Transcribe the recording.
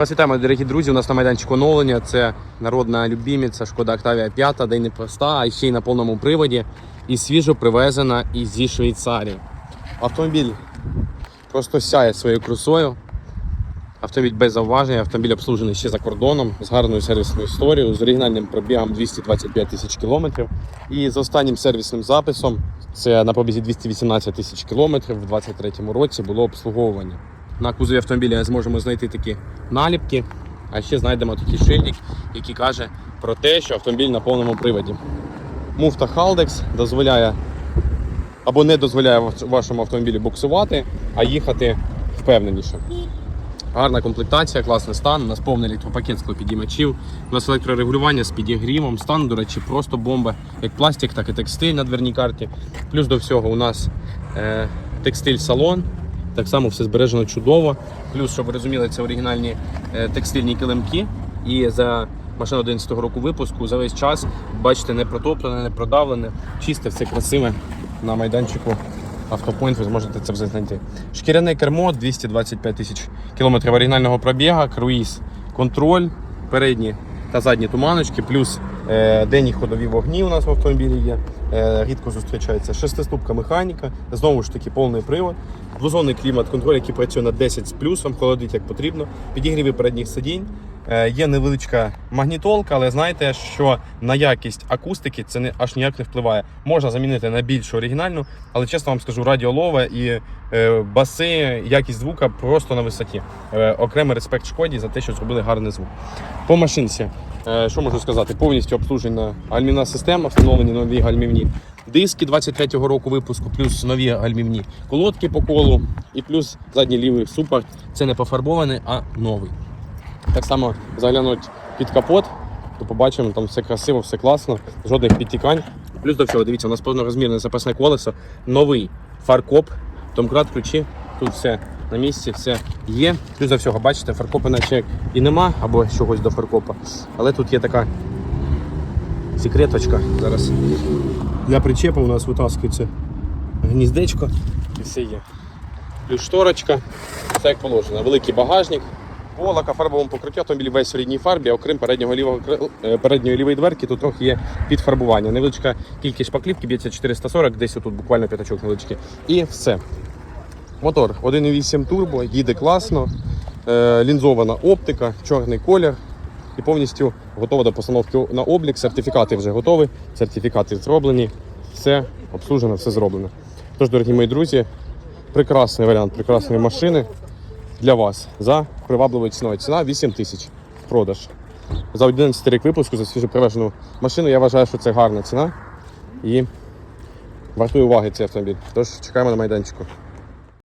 Вас вітаємо, дорогі друзі. У нас на майданчику оновлення. Це народна любімиця Шкода Октавія 5, де й не проста, а ще й на повному приводі. І свіжо привезена із зі Швейцарії. Автомобіль просто сяє своєю красою. Автомобіль без зауважень, автомобіль обслужений ще за кордоном з гарною сервісною історією, з оригінальним пробігом 225 тисяч кілометрів. І з останнім сервісним записом, це на пробізі 218 тисяч кілометрів в 2023 році було обслуговування. На кузові автомобіля зможемо знайти такі наліпки, а ще знайдемо такий шильдик, який каже про те, що автомобіль на повному приводі. Муфта Haldex дозволяє або не дозволяє вашому автомобілі буксувати, а їхати впевненіше. Гарна комплектація, класний стан. У нас повний електропакет склопідіймачів. У нас електрорегулювання з підігрівом. Стан, до речі, просто бомба. Як пластик, так і текстиль на дверній карті. Плюс до всього у нас е, текстиль салон. Так само все збережено чудово. Плюс, щоб ви розуміли, це оригінальні е, текстильні килимки. І за машину 11 року випуску за весь час, бачите, не протоплене, не продавлене, чисте, все красиве на майданчику. Автопоінт, ви зможете це все знайти. Шкіряне кермо, 225 тисяч кілометрів оригінального пробіга, круїз, контроль, передні та задні туманочки, плюс е, денні ходові вогні у нас в автомобілі є. Е, рідко зустрічається шестиступка механіка, знову ж таки повний привод, двозонний клімат-контроль, який працює на 10 з плюсом, холодить як потрібно, підігріви передніх сидінь. Е, Є невеличка магнітолка, але знаєте, що на якість акустики це не аж ніяк не впливає. Можна замінити на більш оригінальну, але чесно вам скажу, радіолове і е, баси, якість звука просто на висоті. Е, окремий респект шкоді за те, що зробили гарний звук. По машинці, е, що можу сказати, повністю обслужена гальмівна система, встановлені нові гальмівні диски 23-го року випуску, плюс нові гальмівні колодки по колу, і плюс задній лівий супорт. Це не пофарбований, а новий. Так само заглянуть під капот, то побачимо, там все красиво, все класно, жодних підтікань. Плюс до всього, дивіться, у нас повнорозмірне запасне колесо, новий фаркоп, домкрат ключі, тут все на місці, все є. Плюс до всього, бачите, фаркопа наче і нема, або чогось до фаркопа. Але тут є така секреточка. Зараз для причепу у нас витаскується гніздечко і все є. Плюс шторочка, все як положено. Великий багажник, полока, фарбовому покритті, автомобіль весь в рідній фарбі, окрім переднього лівого е, передньої лівої дверки, тут трохи є підфарбування. Невеличка кількість шпаклівки, б'ється 440, десь тут буквально п'ятачок невеличкий. І все. Мотор 1.8 турбо, їде класно, е, лінзована оптика, чорний колір і повністю готова до постановки на облік. Сертифікати вже готові, сертифікати зроблені, все обслужено, все зроблено. Тож, дорогі мої друзі, прекрасний варіант прекрасної машини для вас за привабливою ціною. Ціна 8 тисяч в продаж. За 11 рік випуску за свіжопривезену машину. Я вважаю, що це гарна ціна і вартує уваги цей автомобіль. Тож чекаємо на майданчику.